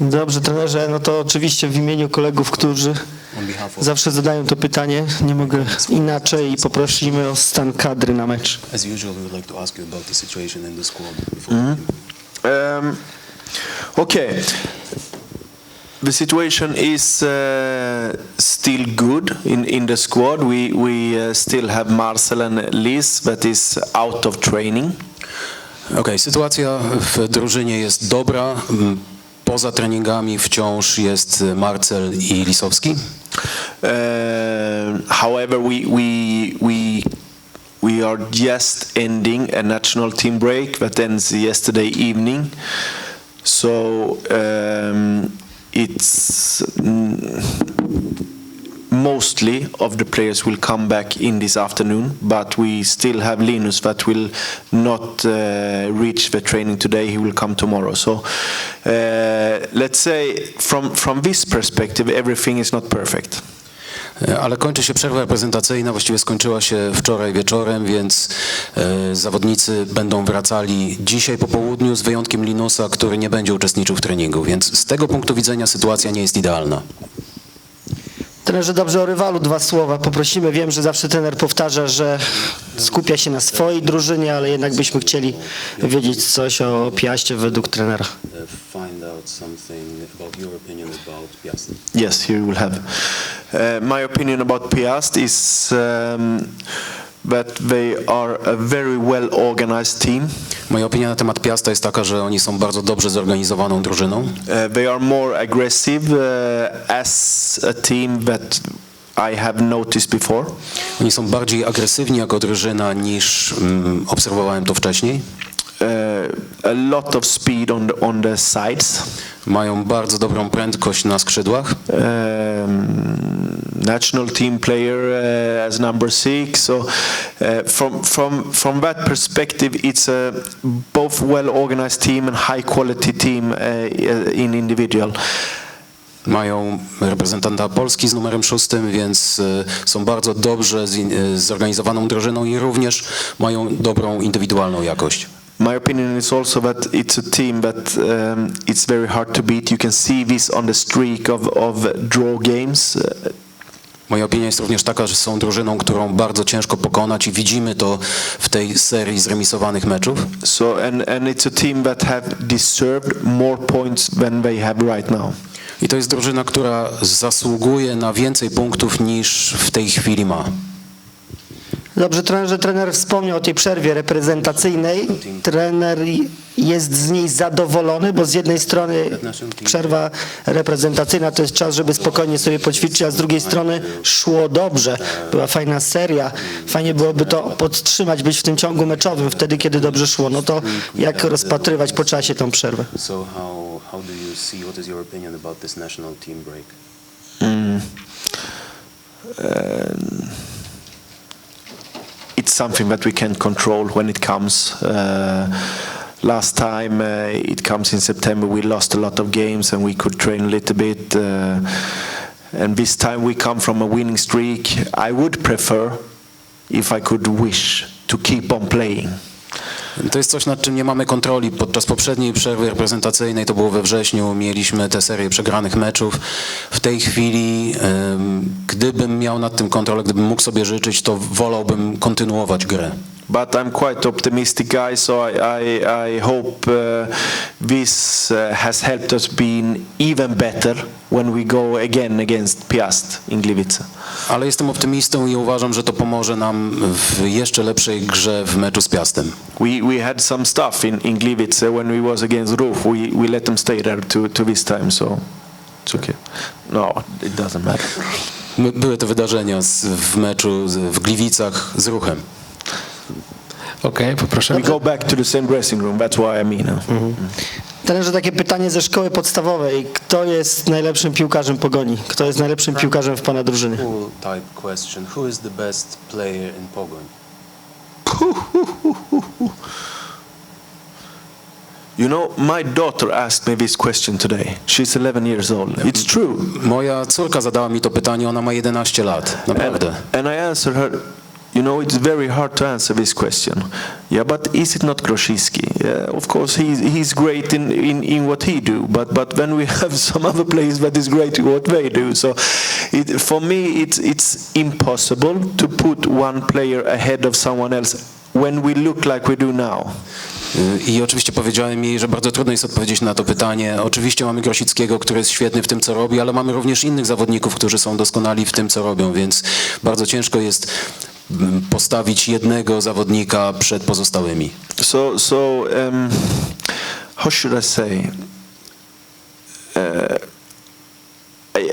Dobrze, trenerze, no to oczywiście w imieniu kolegów, którzy zawsze zadają to pytanie, nie mogę inaczej i poprosimy o stan kadry na mecz. before Um, okay. The situation is uh, still good in, in the squad. We, we uh, still have Marcel and Liz that is out of training. Okej, sytuacja w drużynie jest dobra. Poza treningami wciąż jest Marcel i Lisowski. Uh, however, we, we, we, we are just ending a national team break that ends yesterday evening. So um, it's mm, mostly of the players will come back in this afternoon, but we still have Linus that will not uh, reach the training today. He will come tomorrow. So uh, let's say from from this perspective, everything is not perfect. E, Ale kończy się przerwa reprezentacyjna, właściwie skończyła się wczoraj wieczorem, więc e, zawodnicy będą wracali dzisiaj po południu, z wyjątkiem Linusa, który nie będzie uczestniczył w treningu, więc z tego punktu widzenia sytuacja nie jest idealna. Trenerze, dobrze o rywalu dwa słowa poprosimy. Wiem, że zawsze trener powtarza, że skupia się na swojej drużynie, ale jednak byśmy chcieli wiedzieć coś o Piaście według trenera. Yes, you will have. Uh, my opinion about Piast is um, that they are a very well organized team. Moja opinia na temat Piasta jest taka, że oni są bardzo dobrze zorganizowaną drużyną. Uh, they are more aggressive uh, as a team that I have noticed before. Oni są bardziej agresywni jako drużyna niż mm, obserwowałem to wcześniej. Uh, a lot of speed on the, on the sides. Mają bardzo dobrą prędkość na skrzydłach. um, national team player uh, as number six. So uh, from from from that perspective, it's a both well organized team and high quality team uh, in individual. Mają reprezentanta Polski z numerem szóstym, więc y, są bardzo dobrze y, zorganizowaną drużyną i również mają dobrą indywidualną jakość. My opinion is also that it's a team that um, it's very hard to beat. You can see this on the streak of, of draw games. Moja opinia jest również taka, że są drużyną, którą bardzo ciężko pokonać i widzimy to w tej serii zremisowanych meczów. so and, and it's a team that have deserved more points than they have right now. I to jest drużyna, która zasługuje na więcej punktów niż w tej chwili ma. Dobrze, trenerze, trener wspomniał o tej przerwie reprezentacyjnej. Trener jest z niej zadowolony, bo z jednej strony przerwa reprezentacyjna to jest czas, żeby spokojnie sobie poćwiczyć, a z drugiej strony szło dobrze. Była fajna seria. Fajnie byłoby to podtrzymać, być w tym ciągu meczowym, wtedy kiedy dobrze szło. No to jak rozpatrywać po czasie tą przerwę? So something that we can control when it comes. Uh, last time uh, it comes in September, we lost a lot of games and we could train a little bit. Uh, and this time we come from a winning streak. I would prefer, if I could wish, to keep on playing. To jest coś, nad czym nie mamy kontroli. Podczas poprzedniej przerwy reprezentacyjnej, to było we wrześniu, mieliśmy tę serię przegranych meczów. W tej chwili, gdybym miał nad tym kontrolę, gdybym mógł sobie życzyć, to wolałbym kontynuować grę. But I'm quite optimistic guy, so I, I, I hope uh, this uh, has helped us being even better when we go again against Piast in Gliwice. Ale jestem optymistą i uważam, że to pomoże nam w jeszcze lepszej grze w meczu z Piastem. We we had some stuff in in Gliwice when we was against Roof. We we let them stay there to to this time, so it's okay. No, it doesn't matter. Były te wydarzenia z, w meczu z, w Gliwicach z ruchem. Okej, poproszę. We go back to the same dressing room. That's what I mean. huh? Trenerze, takie pytanie ze szkoły podstawowej. Kto jest najlepszym piłkarzem Pogoni? Kto jest najlepszym piłkarzem w pana drużynie? type question. Who is the best player in Pogoń? You know, my daughter asked me this question today. She's 11 years old. It's true. Moja córka zadała mi to pytanie, ona ma 11 lat, And, naprawdę. and I answered her, you know, it's very hard to answer this question. Yeah, but is it not Grosicki? Yeah, of course he's he's great in, in, in what he do, but but then we have some other players that is great in what they do. So, it, for me, it's it's impossible to put one player ahead of someone else when we look like we do now. I oczywiście powiedziałem jej, że bardzo trudno jest odpowiedzieć na to pytanie. Oczywiście mamy Grosickiego, który jest świetny w tym, co robi, ale mamy również innych zawodników, którzy są doskonali w tym, co robią, więc bardzo ciężko jest postawić jednego zawodnika przed pozostałymi. So so um, how should I say? Uh, I,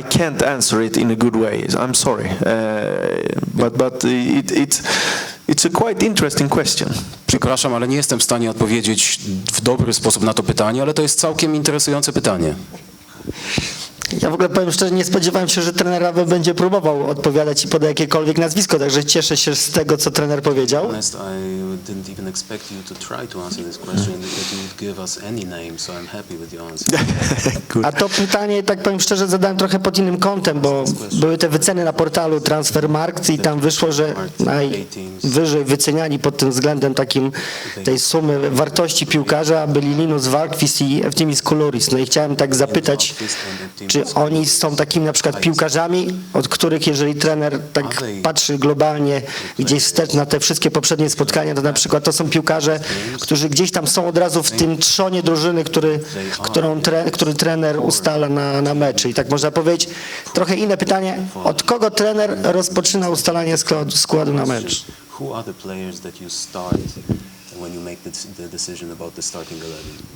I can't answer it in a good way. I'm sorry, uh, but but it, it it's a quite interesting question. Przepraszam, ale nie jestem w stanie odpowiedzieć w dobry sposób na to pytanie, ale to jest całkiem interesujące pytanie. Ja w ogóle powiem szczerze, nie spodziewałem się, że trener Awe będzie próbował odpowiadać i poda jakiekolwiek nazwisko, także cieszę się z tego, co trener powiedział. honest, I didn't even expect you to try to answer this question, that you would give us any name, so I'm happy with your answer. Good. A to pytanie, tak powiem szczerze, zadałem trochę pod innym kątem, bo były te wyceny na portalu Transfermarkt i tam wyszło, że najwyżej wyceniani pod tym względem takim tej sumy wartości piłkarza byli Linus Walkwist i Eftimis Kuluris. No i chciałem tak zapytać, czy oni są takimi na przykład piłkarzami, od których jeżeli trener tak patrzy globalnie gdzieś wstecz na te wszystkie poprzednie spotkania, to na przykład to są piłkarze, którzy gdzieś tam są od razu w tym trzonie drużyny, który, którą tre, który trener ustala na, na meczy. I tak można powiedzieć, trochę inne pytanie, od kogo trener rozpoczyna ustalanie składu, składu na mecz? Who are the players that you start when you make the, the decision about the starting eleven?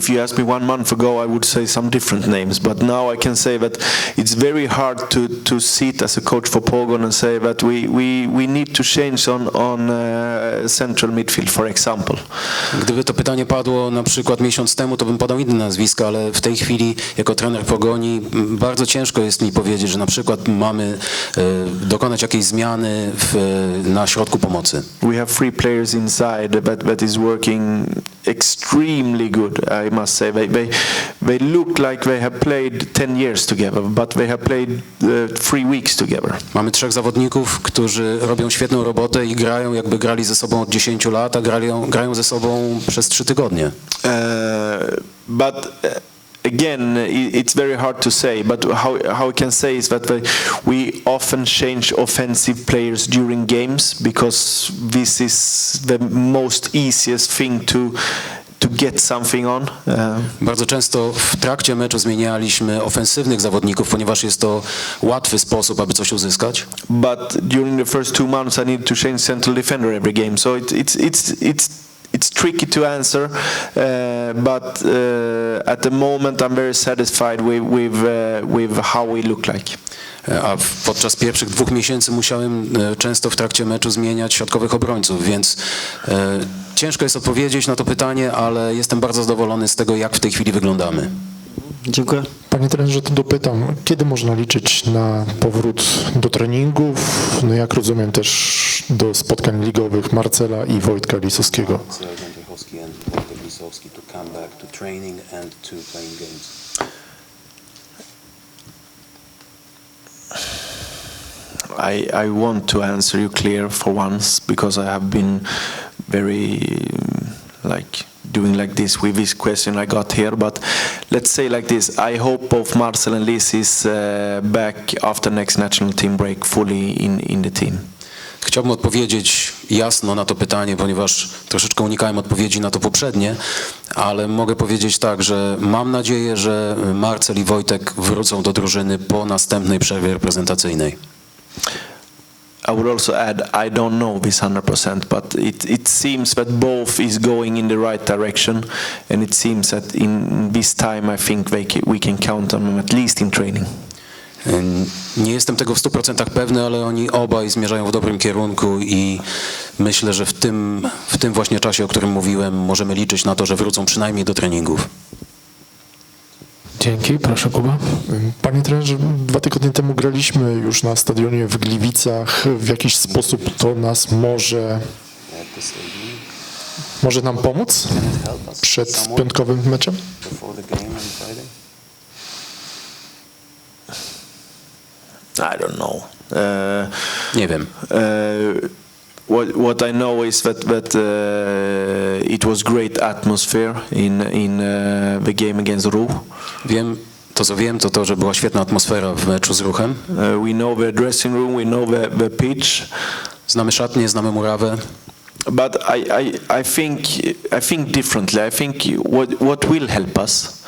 If you asked me one month ago, I would say some different names, but now I can say that it's very hard to, to sit as a coach for Pogon and say that we, we, we need to change on, on uh, central midfield, for example. Gdyby to pytanie padło na przykład miesiąc temu, to bym podał inne nazwiska, ale w tej chwili jako trener Pogoni m, bardzo ciężko jest mi powiedzieć, że na przykład mamy e, dokonać jakiejś zmiany w, na środku pomocy. We have three players inside that, that is working extremely good, I must say. They, they, they look like they have played 10 years together, but they have played uh, three weeks together. Mamy trzech zawodników, którzy robią świetną robotę i grają jakby grali ze sobą od 10 lat, a grają, grają ze sobą przez trzy tygodnie. Uh, but uh, again, it's very hard to say. But how how I can say is that we- often change offensive players during games because this is the most easiest thing to to get something on. Uh, Bardzo często w trakcie meczu zmienialiśmy ofensywnych zawodników, ponieważ jest to łatwy sposób, aby coś uzyskać. but during the first two months, I need to change central defender every game. So it, it's it's it's. It's tricky to answer, uh, but uh, at the moment I'm very satisfied with with uh, with how we look like. E, A podczas pierwszych dwóch miesięcy musiałem e, często w trakcie meczu zmieniać środkowych obrońców, więc e, ciężko jest odpowiedzieć na to pytanie, ale jestem bardzo zadowolony z tego, jak w tej chwili wyglądamy. Dziękuję. Panie trenerze, to dopytam, kiedy można liczyć na powrót do treningów, no jak rozumiem też do spotkań ligowych Marcela i Wojtka Lisowskiego? I, I want to answer you clear for once because I have been very like doing like this with this question I got here. But let's say like this: I hope both Marcel and Liz is uh, back after next national team break fully in in the team. Chciałbym odpowiedzieć jasno na to pytanie, ponieważ troszeczkę unikałem odpowiedzi na to poprzednie, ale mogę powiedzieć tak, że mam nadzieję, że Marcel i Wojtek wrócą do drużyny po następnej przerwie reprezentacyjnej. I would also add, I don't know this 100%, but it, it seems that both is going in the right direction, and it seems that in this time, I think they ca- we can count on them at least in training. Nie jestem tego w 100% pewny, ale oni obaj zmierzają w dobrym kierunku i myślę, że w tym, w tym właśnie czasie, o którym mówiłem, możemy liczyć na to, że wrócą przynajmniej do treningów. Dzięki, proszę Kuba. Panie trenerze, dwa tygodnie temu graliśmy już na stadionie w Gliwicach. W jakiś sposób to nas może, może nam pomóc przed piątkowym meczem? I don't know. Uh, Nie wiem. uh, what what I know is that that uh, it was great atmosphere in in uh, the game against Ruch. Wiem, to co wiem, to to, że była świetna atmosfera w meczu z ruchem. Uh, we know the dressing room, we know the, the pitch, Znamy szatnię, znamy murawę. but I, I, I think I think differently. I think what what will help us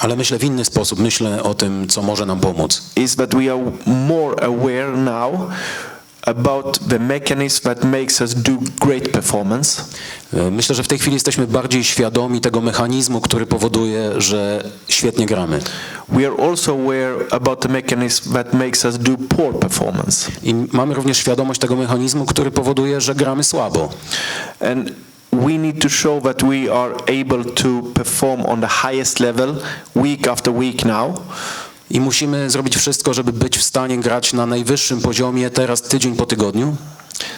Ale myślę w inny sposób, myślę o tym, co może nam pomóc. is that we are more aware now about the mechanism that makes us do great performance. E, Myślę, że w tej chwili jesteśmy bardziej świadomi tego mechanizmu, który powoduje, że świetnie gramy. We are also aware about the mechanism that makes us do poor performance. I mamy również świadomość tego mechanizmu, który powoduje, że gramy słabo. And we need to show that we are able to perform on the highest level week after week now. I musimy zrobić wszystko, żeby być w stanie grać na najwyższym poziomie teraz tydzień po tygodniu.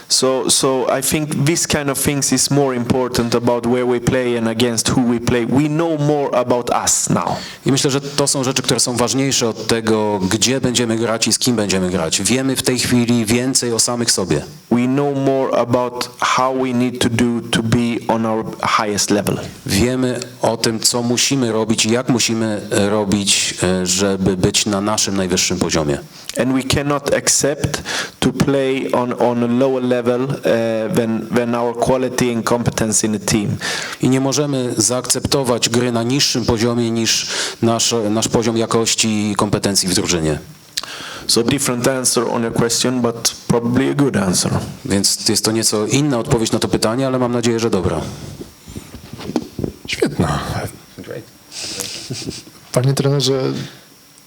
So, so I think this kind of things is more important about where we play and against who we play. We know more about us now. I myślę, że to są rzeczy, które są ważniejsze od tego, gdzie będziemy grać i z kim będziemy grać. Wiemy w tej chwili więcej o samych sobie. We know more about how we need to do to be on our highest level. Wiemy o tym, co musimy robić i jak musimy e, robić, e, żeby być na naszym najwyższym poziomie. And we cannot accept to play on, on a lower level uh, than, than our quality and competence in the team. I nie możemy zaakceptować gry na niższym poziomie niż nasz, nasz poziom jakości i kompetencji w drużynie. So different answer on your question, but probably a good answer. Więc jest to nieco inna odpowiedź na to pytanie, ale mam nadzieję, że dobra. Świetna. Panie trenerze,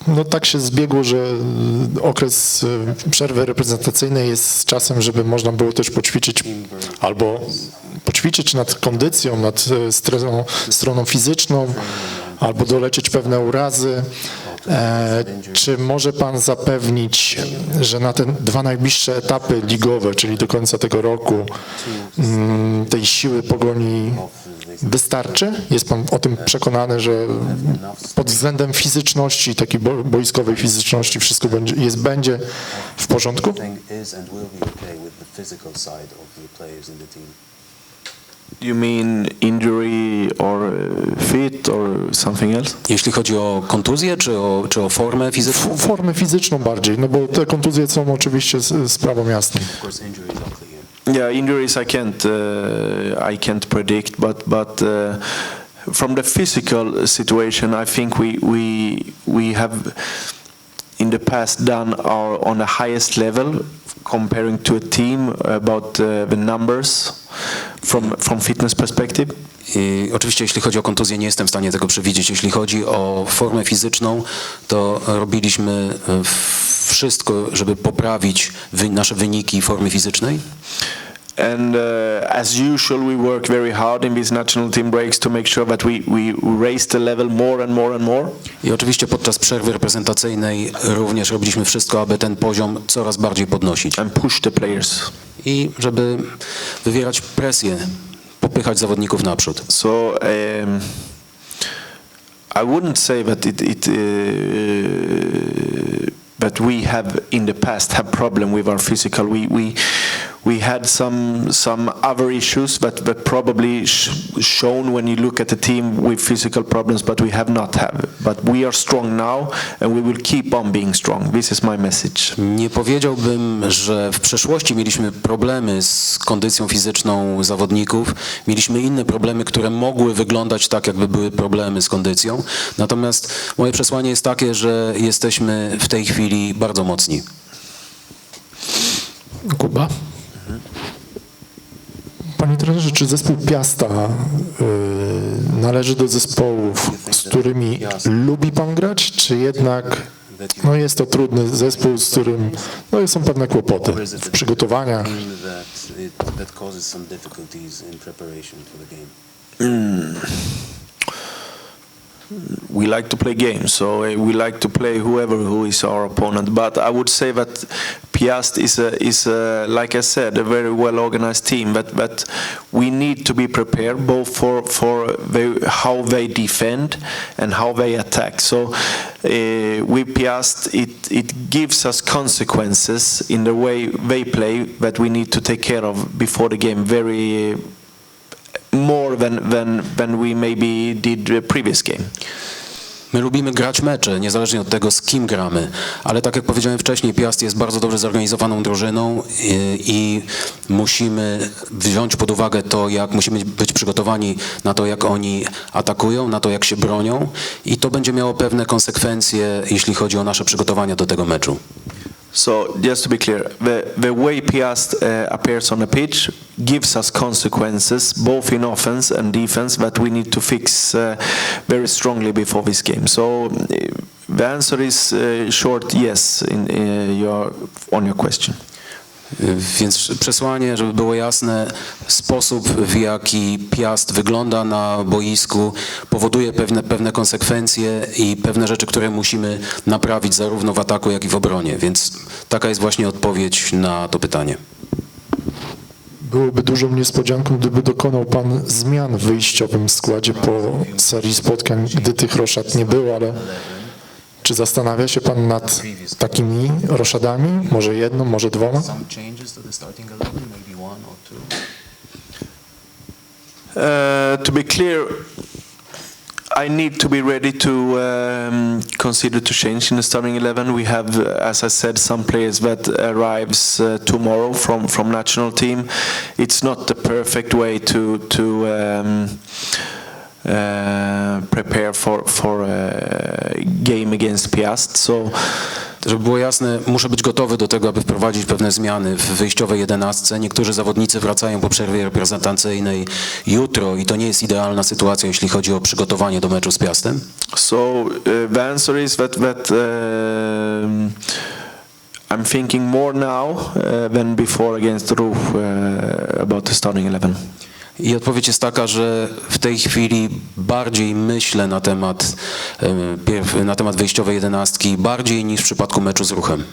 no tak się zbiegło, że okres y, przerwy reprezentacyjnej jest czasem, żeby można było też poćwiczyć albo poćwiczyć nad kondycją, nad y, stroną, stroną fizyczną, albo dolecieć pewne urazy. E, czy może pan zapewnić, że na te dwa najbliższe etapy ligowe, czyli do końca tego roku, mm, tej siły pogoni wystarczy? Jest pan o tym przekonany, że pod względem fizyczności, takiej bo- boiskowej fizyczności wszystko będzie, jest, będzie w porządku? You mean injury or uh, fit or something else? Jeśli chodzi o kontuzję, czy o, czy o formę fizyczną? F- Formę fizyczną bardziej, no bo te kontuzje są oczywiście sprawą jasną. Of course, injuries are clear. Yeah, injuries I can't uh, I can't predict, but but uh, from the physical situation, I think we we we have in the past done our on the highest level comparing to a team about uh, the numbers from from fitness perspective. I oczywiście jeśli chodzi o kontuzję, nie jestem w stanie tego przewidzieć. Jeśli chodzi o formę fizyczną, to robiliśmy e, wszystko, żeby poprawić wy, nasze wyniki formy fizycznej. And uh, as usual, we work very hard in these national team breaks to make sure that we, we raise the level more and more and more. I oczywiście podczas przerwy reprezentacyjnej również robiliśmy wszystko, aby ten poziom coraz bardziej podnosić. and push the players. I żeby wywierać presję, popychać zawodników naprzód. So um, I wouldn't say that it, it uh, that we have in the past have problem with our physical. We we we had some some other issues that that probably sh- shown when you look at the team with physical problems, but we have not have. But we are strong now, and we will keep on being strong. This is my message. Nie powiedziałbym, że w przeszłości mieliśmy problemy z kondycją fizyczną zawodników. Mieliśmy inne problemy, które mogły wyglądać tak, jakby były problemy z kondycją. Natomiast moje przesłanie jest takie, że jesteśmy w tej chwili bardzo mocni. Kuba? Panie trenerze, czy zespół Piasta y, należy do zespołów, z którymi lubi pan grać, czy jednak no jest to trudny zespół, z którym no są pewne kłopoty w przygotowaniach? game? we like to play games, so uh, we like to play whoever who is our opponent. But I would say that Piast is a, is a, like I said, a very well organized team. but that we need to be prepared both for for how they defend and how they attack. So uh, with Piast, it, it gives us consequences in the way they play that we need to take care of before the game very more than, than, than we maybe did the previous game. My lubimy grać mecze, niezależnie od tego, z kim gramy, ale tak jak powiedziałem wcześniej, Piast jest bardzo dobrze zorganizowaną drużyną i, i musimy wziąć pod uwagę to, jak musimy być przygotowani na to, jak oni atakują, na to, jak się bronią i to będzie miało pewne konsekwencje, jeśli chodzi o nasze przygotowania do tego meczu. So just to be clear, the, the way Piast uh, appears on the pitch gives us consequences both in offense and defense that we need to fix uh, very strongly before this game. So uh, the answer is uh, short yes in, uh, your, on your question. Więc przesłanie, żeby było jasne, sposób w jaki Piast wygląda na boisku powoduje pewne, pewne konsekwencje i pewne rzeczy, które musimy naprawić zarówno w ataku, jak i w obronie. Więc taka jest właśnie odpowiedź na to pytanie. Byłoby dużą niespodzianką, gdyby dokonał Pan zmian w wyjściowym składzie po serii spotkań, gdy tych roszad nie było, ale czy zastanawia się Pan nad takimi roszadami? Może jedną, może dwoma? Some changes to the starting 11, maybe one or two. Uh, to be clear, I need to be ready to um, consider to change in the starting 11. We have, uh, as I said, some players that arrives uh, tomorrow from, from national team. It's not the perfect way to to um, prepare for for a game against Piast. So Żeby było jasne, muszę być gotowy do tego, aby wprowadzić pewne zmiany w wyjściowej jedenastce. Niektórzy zawodnicy wracają po przerwie reprezentacyjnej jutro i to nie jest idealna sytuacja, jeśli chodzi o przygotowanie do meczu z Piastem. So uh, the answer is that that um, I'm thinking more now uh, than before against Ruch uh, about the starting eleven. I odpowiedź jest taka, że w tej chwili bardziej myślę na temat, na temat wyjściowej jedenastki, bardziej niż w przypadku meczu z ruchem.